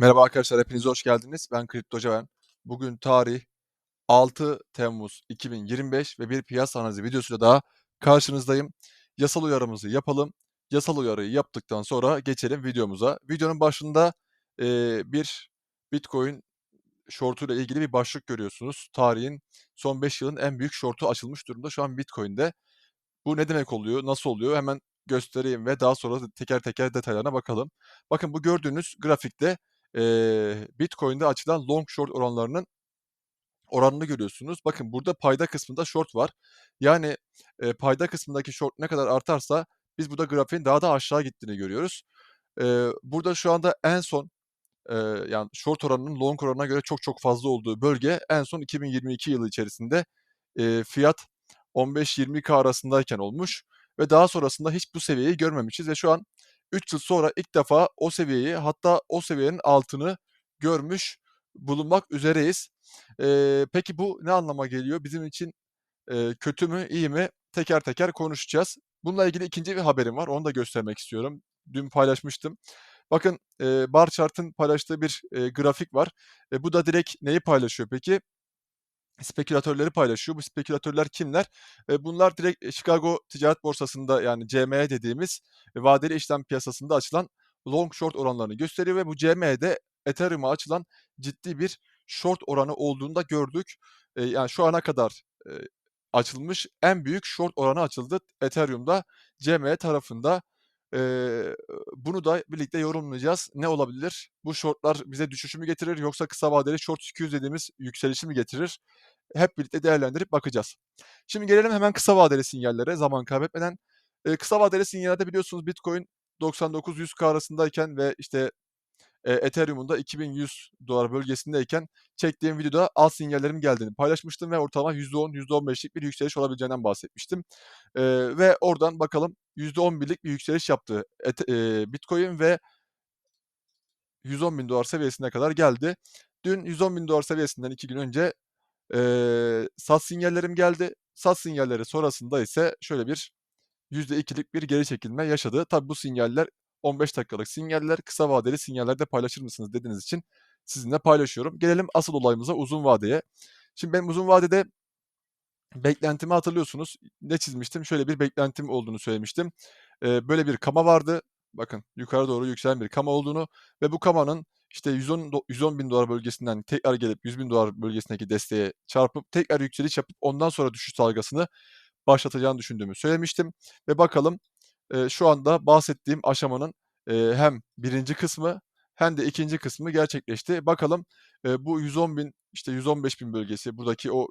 Merhaba arkadaşlar, hepiniz hoş geldiniz. Ben Kripto Ceven. Bugün tarih 6 Temmuz 2025 ve bir piyasa analizi videosuyla daha karşınızdayım. Yasal uyarımızı yapalım. Yasal uyarıyı yaptıktan sonra geçelim videomuza. Videonun başında eee, bir Bitcoin shortu ile ilgili bir başlık görüyorsunuz. Tarihin son 5 yılın en büyük shortu açılmış durumda şu an Bitcoin'de. Bu ne demek oluyor? Nasıl oluyor? Hemen göstereyim ve daha sonra teker teker detaylarına bakalım. Bakın bu gördüğünüz grafikte eee, Bitcoin'de açılan long short oranlarının oranını görüyorsunuz. Bakın burada payda kısmında short var. Yani eee, payda kısmındaki short ne kadar artarsa biz burada grafiğin daha da aşağı gittiğini görüyoruz. Eee, burada şu anda en son eee, yani short oranının long oranına göre çok çok fazla olduğu bölge en son 2022 yılı içerisinde eee, fiyat 15-20K arasındayken olmuş ve daha sonrasında hiç bu seviyeyi görmemişiz ve şu an 3 yıl sonra ilk defa o seviyeyi hatta o seviyenin altını görmüş bulunmak üzereyiz. Eee, peki bu ne anlama geliyor? Bizim için eee, kötü mü, iyi mi? Teker teker konuşacağız. Bununla ilgili ikinci bir haberim var. Onu da göstermek istiyorum. Dün paylaşmıştım. Bakın eee bar chart'ın paylaştığı bir eee, grafik var. E, bu da direkt neyi paylaşıyor peki? Spekülatörleri paylaşıyor. Bu spekülatörler kimler? Bunlar direkt Chicago Ticaret Borsası'nda yani CME dediğimiz vadeli işlem piyasasında açılan long short oranlarını gösteriyor ve bu CME'de Ethereum'a açılan ciddi bir short oranı olduğunu da gördük. Yani şu ana kadar açılmış en büyük short oranı açıldı Ethereum'da CME tarafında. Eee, bunu da birlikte yorumlayacağız. Ne olabilir? Bu short'lar bize düşüşü mü getirir yoksa kısa vadeli short squeeze dediğimiz yükselişi mi getirir? Hep birlikte değerlendirip bakacağız. Şimdi gelelim hemen kısa vadeli sinyallere zaman kaybetmeden. Eee, kısa vadeli sinyalde biliyorsunuz Bitcoin 99-100K arasındayken ve işte eee, Ethereum'un da 2100 dolar bölgesindeyken çektiğim videoda alt sinyallerim geldiğini paylaşmıştım ve ortalama %10, %15'lik bir yükseliş olabileceğinden bahsetmiştim. Eee, ve oradan bakalım %11'lik bir yükseliş yaptı eee, Bitcoin ve $110.000 seviyesine kadar geldi. Dün $110.000 seviyesinden 2 gün önce eee, sat sinyallerim geldi. Sat sinyalleri sonrasında ise şöyle bir %2'lik bir geri çekilme yaşadı. Tabii bu sinyaller 15 dakikalık sinyaller. Kısa vadeli sinyaller de paylaşır mısınız dediğiniz için sizinle paylaşıyorum. Gelelim asıl olayımıza uzun vadeye. Şimdi benim uzun vadede beklentimi hatırlıyorsunuz. Ne çizmiştim? Şöyle bir beklentim olduğunu söylemiştim. Eee, böyle bir kama vardı. Bakın yukarı doğru yükselen bir kama olduğunu ve bu kamanın işte 110 do $110.000 bölgesinden tekrar gelip $100.000 bölgesindeki desteğe çarpıp tekrar yükseliş yapıp ondan sonra düşüş dalgasını başlatacağını düşündüğümü söylemiştim ve bakalım eee, şu anda bahsettiğim aşamanın eee, hem 1. kısmı hem de 2. kısmı gerçekleşti. Bakalım eee, bu 110.000 işte 115.000 bölgesi buradaki o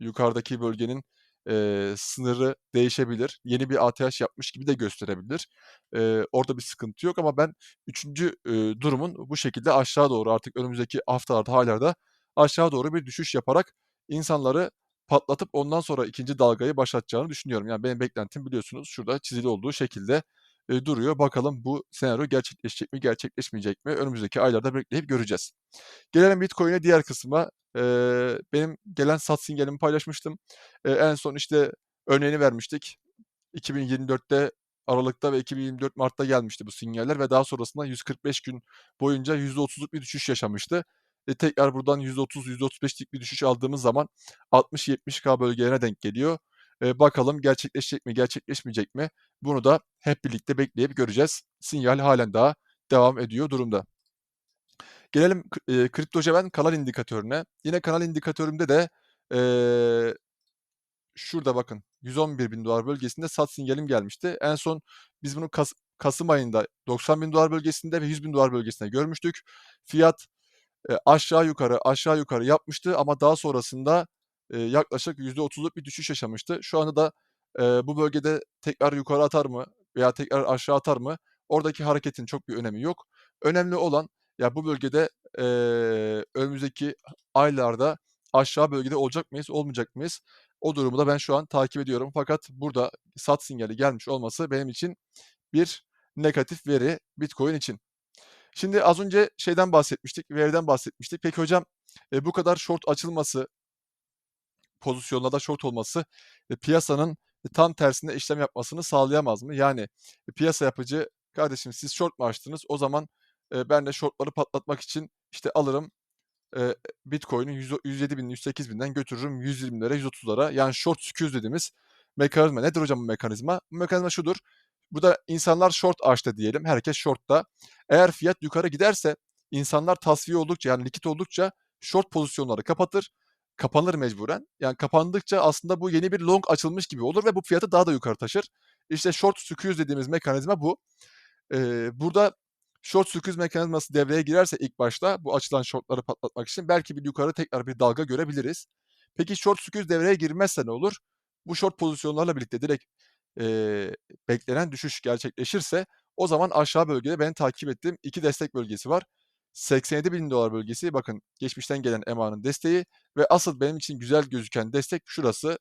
yukarıdaki bölgenin eee, sınırı değişebilir. Yeni bir ATH yapmış gibi de gösterebilir. Eee, orada bir sıkıntı yok ama ben 3. eee, durumun bu şekilde aşağı doğru artık önümüzdeki haftalarda, aylarda aşağı doğru bir düşüş yaparak insanları patlatıp ondan sonra 2. dalgayı başlatacağını düşünüyorum. Yani benim beklentim biliyorsunuz şurada çizili olduğu şekilde eee, duruyor. Bakalım bu senaryo gerçekleşecek mi, gerçekleşmeyecek mi? Önümüzdeki aylarda bekleyip göreceğiz. Gelelim Bitcoin'e diğer kısma. Eee, benim gelen sat sinyalimi paylaşmıştım. Eee, en son işte örneğini vermiştik. 2024'te aralıkta ve 2024 mart'ta gelmişti bu sinyaller ve daha sonrasında 145 gün boyunca %30'luk bir düşüş yaşamıştı. E, tekrar buradan %30, %35'lik bir düşüş aldığımız zaman 60-70K bölgelerine denk geliyor. Eee, bakalım gerçekleşecek mi, gerçekleşmeyecek mi? Bunu da hep birlikte bekleyip göreceğiz. Sinyal halen daha devam ediyor durumda. Gelelim k eee, KriptoCeven kanal indikatörüne. Yine kanal indikatörümde de eee, şurada bakın $111.000 bölgesinde sat sinyalim gelmişti. En son biz bunu kas kasım ayında $90.000 bölgesinde ve $100.000 bölgesinde görmüştük. Fiyat eee, aşağı yukarı, aşağı yukarı yapmıştı ama daha sonrasında eee, yaklaşık %30'luk bir düşüş yaşamıştı. Şu anda da eee, bu bölgede tekrar yukarı atar mı veya tekrar aşağı atar mı? Oradaki hareketin çok bir önemi yok. Önemli olan ya bu bölgede eee, önümüzdeki aylarda aşağı bölgede olacak mıyız, olmayacak mıyız? O durumu da ben şu an takip ediyorum. Fakat burada sat sinyali gelmiş olması benim için bir negatif veri Bitcoin için. Şimdi az önce şeyden bahsetmiştik, veriden bahsetmiştik. Peki hocam, eee, bu kadar short açılması pozisyonlarda short olması e, piyasanın e, tam tersine işlem yapmasını sağlayamaz mı? Yani e, piyasa yapıcı, "Kardeşim siz short mu açtınız? O zaman Eee, ben de short'ları patlatmak için, işte, alırım, eee, Bitcoin'i yüz o %107.000'den götürürüm 120'lere, 130'lara. Yani short squeeze dediğimiz mekanizma. Nedir hocam bu mekanizma? Bu mekanizma şudur: Burada insanlar short açtı diyelim, herkes short'ta. Eğer fiyat yukarı giderse insanlar tasfiye oldukça, yani likit oldukça short pozisyonları kapatır, kapanır mecburen. Yani kapandıkça aslında bu yeni bir long açılmış gibi olur ve bu fiyatı daha da yukarı taşır. İşte short squeeze dediğimiz mekanizma bu. Eee, burada short squeeze mekanizması devreye girerse ilk başta bu açılan short'ları patlatmak için belki bir yukarı tekrar bir dalga görebiliriz. Peki short squeeze devreye girmezse ne olur? Bu short pozisyonlarla birlikte direkt, eee, beklenen düşüş gerçekleşirse o zaman aşağı bölgede benim takip ettiğim 2 destek bölgesi var. $87.000 bölgesi, bakın geçmişten gelen EMA'nın desteği ve asıl benim için güzel gözüken destek şurası.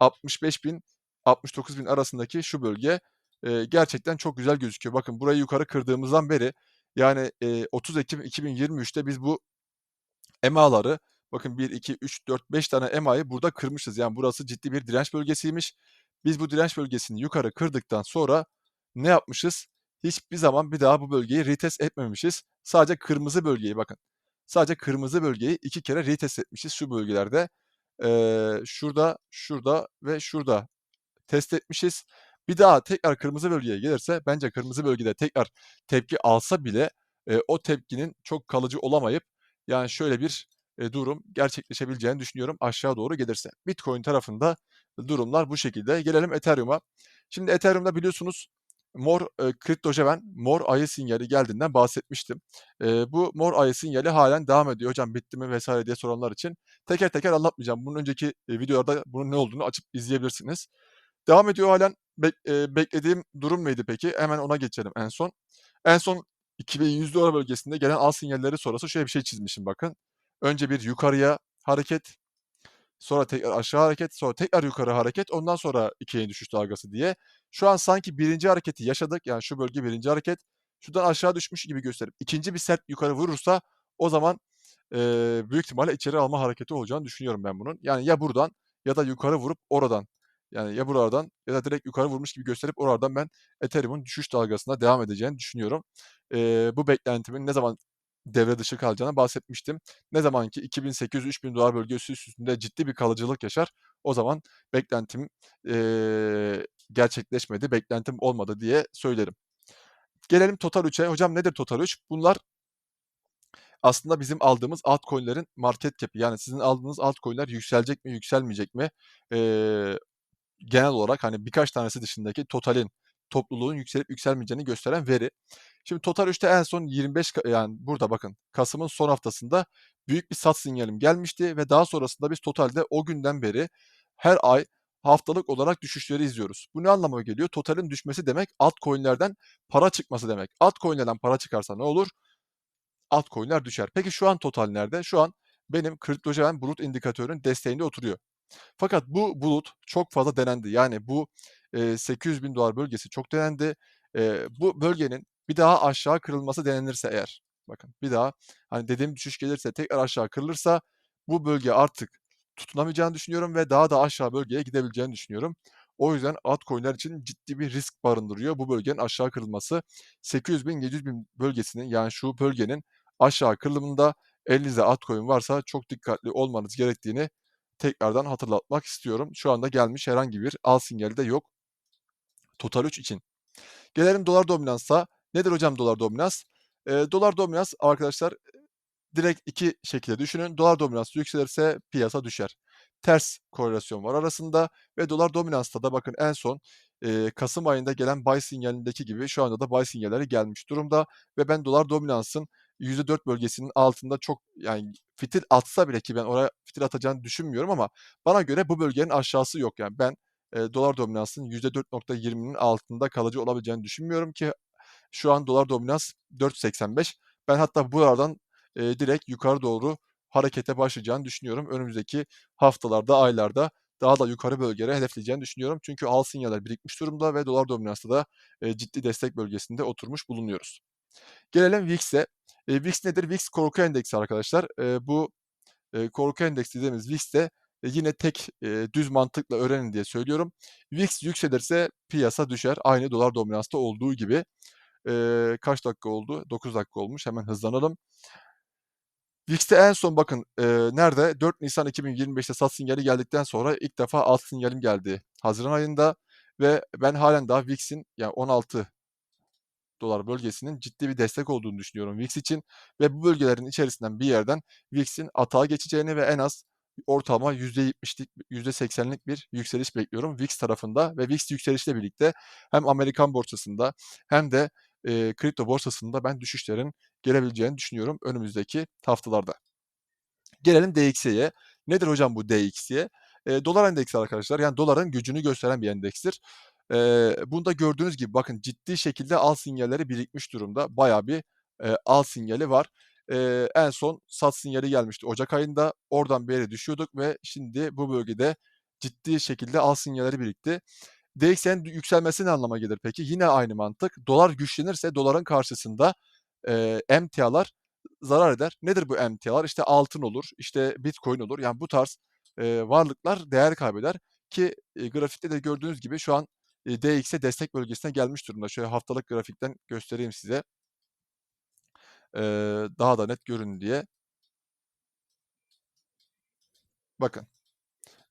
65.000-69.000 arasındaki şu bölge, eee, gerçekten çok güzel gözüküyor. Bakın burayı yukarı kırdığımızdan beri yani, eee, 30 Ekim 2023'te biz bu EMA'ları bakın 1, 2, 3, 4, 5 tane EMA'yı burada kırmışız. Yani burası ciddi bir direnç bölgesiymiş. Biz bu direnç bölgesini yukarı kırdıktan sonra ne yapmışız? Hiçbir zaman bir daha bu bölgeyi retest etmemişiz. Sadece kırmızı bölgeyi bakın, sadece kırmızı bölgeyi 2 kere retest etmişiz şu bölgelerde. Eee, şurada, şurada ve şurada test etmişiz. Bir daha tekrar kırmızı bölgeye gelirse bence kırmızı bölgede tekrar tepki alsa bile, eee, o tepkinin çok kalıcı olamayıp yani şöyle bir, eee, durum gerçekleşebileceğini düşünüyorum aşağı doğru gelirse. Bitcoin tarafında durumlar bu şekilde. Gelelim Ethereum'a. Şimdi Ethereum'da biliyorsunuz mor, eee, kriptojeven, mor ayı sinyali geldiğinden bahsetmiştim. Eee, bu mor ayı sinyali hâlen devam ediyor. "Hocam bitti mi?" vs. diye soranlar için teker teker anlatmayacağım. Bunun önceki, eee, videolarda bunun ne olduğunu açıp izleyebilirsiniz. Devam ediyor hâlen. Bek eee, beklediğim durum neydi peki? Hemen ona geçelim en son. En son $2.100 bölgesinde gelen al sinyalleri sonrası şöyle bir şey çizmişim bakın. Önce bir yukarıya hareket, sonra tekrar aşağı hareket, sonra tekrar yukarı hareket, ondan sonra 2 yeni düşüş dalgası diye. Şu an sanki 1'inci hareketi yaşadık. Yani şu bölge 1'inci hareket. Şuradan aşağı düşmüş gibi gösterip 2'nci bir sert yukarı vurursa o zaman, eee, büyük ihtimalle içeri alma hareketi olacağını düşünüyorum ben bunun. Yani ya buradan ya da yukarı vurup oradan, yani ya buralardan ya da direkt yukarı vurmuş gibi gösterip oralardan ben Ethereum'un düşüş dalgasına devam edeceğini düşünüyorum. Eee, bu beklentimin ne zaman devre dışı kalacağından bahsetmiştim. Ne zaman ki $2.800-3.000 bölgesi üst üstünde ciddi bir kalıcılık yaşar, o zaman beklentim, eee, gerçekleşmedi, beklentim olmadı diye söylerim. Gelelim Total 3'e. Hocam nedir Total 3? Bunlar aslında bizim aldığımız altcoin'lerin market cap'i. Yani sizin aldığınız altcoin'ler yükselecek mi, yükselmeyecek mi? Eee, genel olarak, hani, birkaç tanesi dışındaki totalin, topluluğun yükselip yükselmeyeceğini gösteren veri. Şimdi Total 3'te en son 25 ka yani burada bakın, kasımın son haftasında büyük bir sat sinyalim gelmişti ve daha sonrasında biz totalde o günden beri her ay haftalık olarak düşüşleri izliyoruz. Bu ne anlama geliyor? Totalin düşmesi demek altcoin'lerden para çıkması demek. Altcoin'lerden para çıkarsa ne olur? Altcoin'ler düşer. Peki şu an total nerede? Şu an benim kriptojeven bulut indikatörünün desteğinde oturuyor. Fakat bu bulut çok fazla denendi. Yani bu, eee, $800.000 bölgesi çok denendi. Eee, bu bölgenin bir daha aşağı kırılması denenirse eğer, bakın bir daha, hani, dediğim düşüş gelirse, tekrar aşağı kırılırsa bu bölge artık tutunamayacağını düşünüyorum ve daha da aşağı bölgeye gidebileceğini düşünüyorum. O yüzden altcoin'ler için ciddi bir risk barındırıyor bu bölgenin aşağı kırılması. $800.000-700.000 bölgesinin, yani şu bölgenin aşağı kırılımında elinizde altcoin varsa çok dikkatli olmanız gerektiğini tekrardan hatırlatmak istiyorum. Şu anda gelmiş herhangi bir al sinyali de yok Total 3 için. Gelelim dolar dominansa. Nedir hocam dolar dominans? Eee, dolar dominans arkadaşlar, direkt 2 şekilde düşünün. Dolar dominansı yükselirse piyasa düşer. Ters korelasyon var arasında ve dolar dominansta da bakın en son, eee, kasım ayında gelen buy sinyalindeki gibi şu anda da buy sinyalleri gelmiş durumda ve ben dolar dominansın %4 bölgesinin altında çok, yani fitil atsa bile ki ben oraya fitil atacağını düşünmüyorum ama bana göre bu bölgenin aşağısı yok. Yani ben, eee, dolar dominansının %4.20'nin altında kalıcı olabileceğini düşünmüyorum ki şu an dolar dominans 4.85. Ben hatta buralardan, eee, direkt yukarı doğru harekete başlayacağını düşünüyorum. Önümüzdeki haftalarda, aylarda daha da yukarı bölgelere hedefleyeceğini düşünüyorum. Çünkü al sinyaller birikmiş durumda ve dolar dominansta da, eee, ciddi destek bölgesinde oturmuş bulunuyoruz. Gelelim VIX'e. Eee, VIX nedir? VIX korku endeksi arkadaşlar. Eee, bu, eee, korku endeksi dediğimiz VIX'te, eee, yine tek, eee, düz mantıkla öğrenin diye söylüyorum. VIX yükselirse piyasa düşer. Aynı dolar dominansta olduğu gibi. Eee, kaç dakika oldu? 9 dakika olmuş. Hemen hızlanalım. VIX'te en son bakın, eee, nerede? 4 Nisan 2025'te sat sinyali geldikten sonra ilk defa alt sinyalim geldi haziran ayında ve ben hâlen daha VIX'in ya $16 bölgesinin ciddi bir destek olduğunu düşünüyorum VIX için ve bu bölgelerin içerisinden bir yerden VIX'in atağa geçeceğini ve en az ortalama %70'lik, %80'lik bir yükseliş bekliyorum VIX tarafında ve VIX yükselişle birlikte hem Amerikan borsasında hem de, eee, kripto borsasında ben düşüşlerin gelebileceğini düşünüyorum önümüzdeki haftalarda. Gelelim DXY'ye. Nedir hocam bu DXY? Eee, dolar endeksi arkadaşlar. Yani doların gücünü gösteren bir endekstir. Eee, bunda gördüğünüz gibi bakın ciddi şekilde al sinyalleri birikmiş durumda. Bayağı bir, eee, al sinyali var. Eee, en son sat sinyali gelmişti ocak ayında. Oradan beri düşüyorduk ve şimdi bu bölgede ciddi şekilde al sinyalleri birikti. DXY'nin yükselmesi ne anlama gelir peki? Yine aynı mantık. Dolar güçlenirse doların karşısında, eee, emtialar zarar eder. Nedir bu emtialar? İşte altın olur, işte Bitcoin olur. Yani bu tarz, eee, varlıklar değer kaybeder ki, eee, grafikte de gördüğünüz gibi şu an, eee, DXY destek bölgesine gelmiş durumda. Şöyle haftalık grafikten göstereyim size. Eee, daha da net görün diye. Bakın.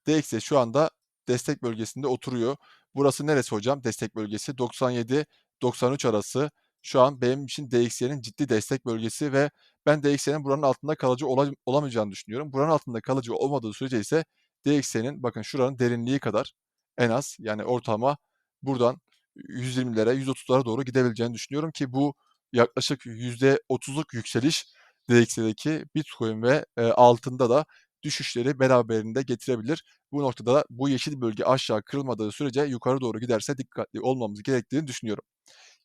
DXY şu anda destek bölgesinde oturuyor. Burası neresi hocam destek bölgesi? 97-93 arası. Şu an benim için DXY'nin ciddi destek bölgesi ve ben DXY'nin buranın altında kalıcı ola olamayacağını düşünüyorum. Buranın altında kalıcı olmadığı sürece ise DXY'nin bakın şuranın derinliği kadar en az yani ortalama buradan 120'lere, 130'lara doğru gidebileceğini düşünüyorum ki bu yaklaşık %30'luk yükseliş DXY'deki Bitcoin ve, eee, altında da düşüşleri beraberinde getirebilir. Bu noktada bu yeşil bölge aşağı kırılmadığı sürece yukarı doğru giderse dikkatli olmamız gerektiğini düşünüyorum.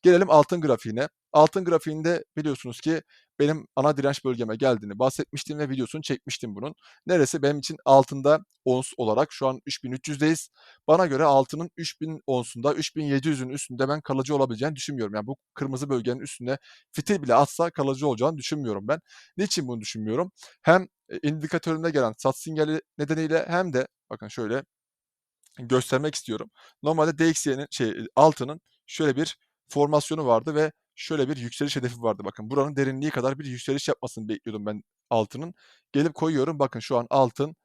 Gelelim altın grafiğine. Altın grafiğinde biliyorsunuz ki benim ana direnç bölgeme geldiğini bahsetmiştim ve videosunu çekmiştim bunun. Neresi? Benim için altında ons olarak şu an 3.300'deyiz. Bana göre altının 3000 onsunda 3.700'ün üstünde ben kalıcı olabileceğini düşünmüyorum. Yani bu kırmızı bölgenin üstüne fitil bile atsa kalıcı olacağını düşünmüyorum ben. Niçin bunu düşünmüyorum? Hem, eee, indikatörümde gelen sat sinyali nedeniyle hem de bakın şöyle göstermek istiyorum. Normalde DXY'nin şey, altının şöyle bir formasyonu vardı ve şöyle bir yükseliş hedefi vardı bakın. Buranın derinliği kadar bir yükseliş yapmasını bekliyordum ben altının. Gelip koyuyorum bakın şu an altın,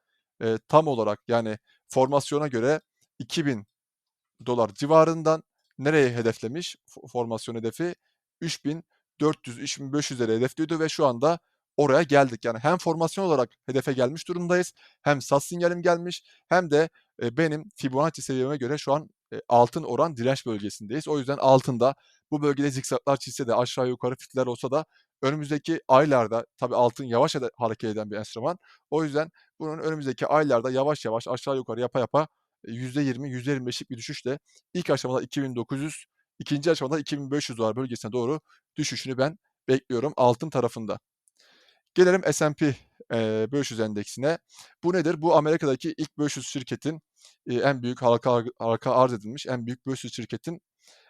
eee, tam olarak yani formasyona göre $2000 civarından nereye hedeflemiş fo formasyon hedefi? 3400-3500'leri hedefliyordu ve şu anda oraya geldik. Yani hem formasyon olarak hedefe gelmiş durumdayız hem sat sinyalim gelmiş hem de, eee, benim Fibonacci seviyeme göre şu an, altın oran direnç bölgesindeyiz. O yüzden altında bu bölgede zikzaklar çizse de aşağı yukarı fitiller olsa da önümüzdeki aylarda tabii altın yavaş hareket eden bir enstrüman. O yüzden bunun önümüzdeki aylarda yavaş yavaş aşağı yukarı yapa yapa, eee, %20, %25'lik bir düşüşle ilk aşamada 2900, 2'nci aşamada $2500 bölgesine doğru düşüşünü ben bekliyorum altın tarafında. Gelelim S&P, eee, 500 endeksine. Bu nedir? Bu Amerika'daki ilk 500 şirketin, eee, en büyük halka halka arz edilmiş en büyük 500 şirketin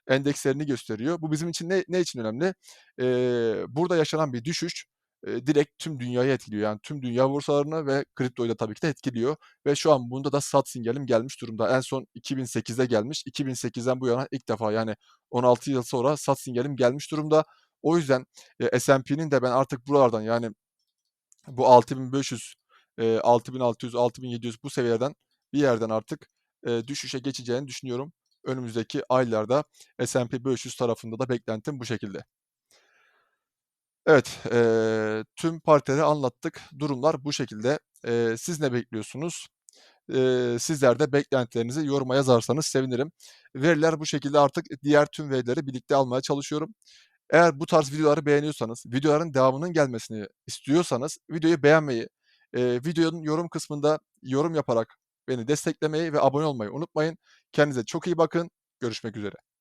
endekslerini gösteriyor. Bu bizim için ne ne için önemli? Eee, burada yaşanan bir düşüş, eee, direkt tüm dünyayı etkiliyor. Yani tüm dünya borsalarını ve kriptoyu da tabii ki de etkiliyor ve şu an bunda da sat sinyalim gelmiş durumda. En son 2008'de gelmiş. 2008'den bu yana ilk defa yani 16 yıl sonra sat sinyalim gelmiş durumda. O yüzden, eee, S&P'nin de ben artık buralardan yani bu 6500, eee, 6600, 6700 bu seviyelerden bir yerden artık, eee, düşüşe geçeceğini düşünüyorum. Önümüzdeki aylarda S&P 500 tarafında da beklentim bu şekilde. Evet, eee, tüm pariteleri anlattık. Durumlar bu şekilde. Eee, siz ne bekliyorsunuz? Eee, sizler de beklentilerinizi yoruma yazarsanız sevinirim. Veriler bu şekilde artık diğer tüm verileri birlikte almaya çalışıyorum. Eğer bu tarz videoları beğeniyorsanız, videoların devamının gelmesini istiyorsanız videoyu beğenmeyi, eee, videonun yorum kısmında yorum yaparak beni desteklemeyi ve abone olmayı unutmayın. Kendinize çok iyi bakın. Görüşmek üzere.